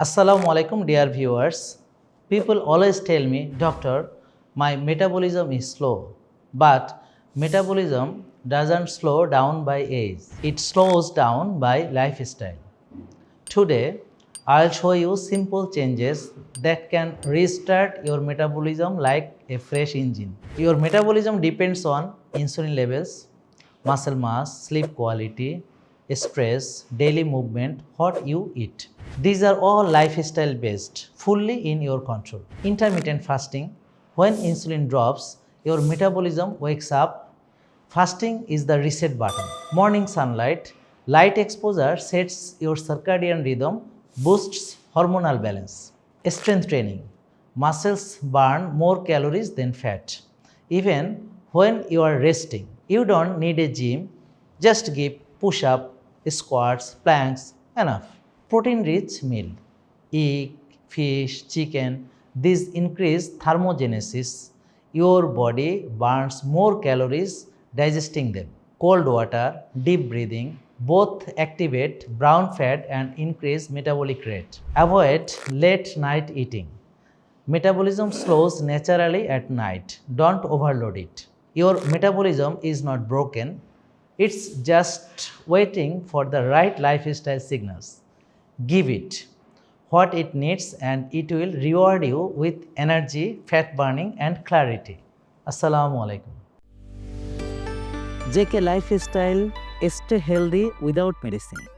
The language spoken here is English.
Assalamu alaikum, dear viewers. People always tell me, Doctor, my metabolism is slow. But metabolism doesn't slow down by age, it slows down by lifestyle. Today, I'll show you simple changes that can restart your metabolism like a fresh engine. Your metabolism depends on insulin levels, muscle mass, sleep quality, stress, daily movement, what you eat. These are all lifestyle based, fully in your control. Intermittent fasting, when insulin drops, your metabolism wakes up. Fasting is the reset button. Morning sunlight, light exposure sets your circadian rhythm, boosts hormonal balance. Strength training, muscles burn more calories than fat. Even when you are resting, you don't need a gym, just give push up, squats, planks, enough. Protein rich meal, egg, fish, chicken, this increase thermogenesis. Your body burns more calories digesting them. Cold water, deep breathing, both activate brown fat and increase metabolic rate. Avoid late night eating. Metabolism slows naturally at night. Don't overload it. Your metabolism is not broken, it's just waiting for the right lifestyle signals. Give it what it needs and it will reward you with energy, fat burning, and clarity. Assalamu alaikum. JK Lifestyle, stay healthy without medicine.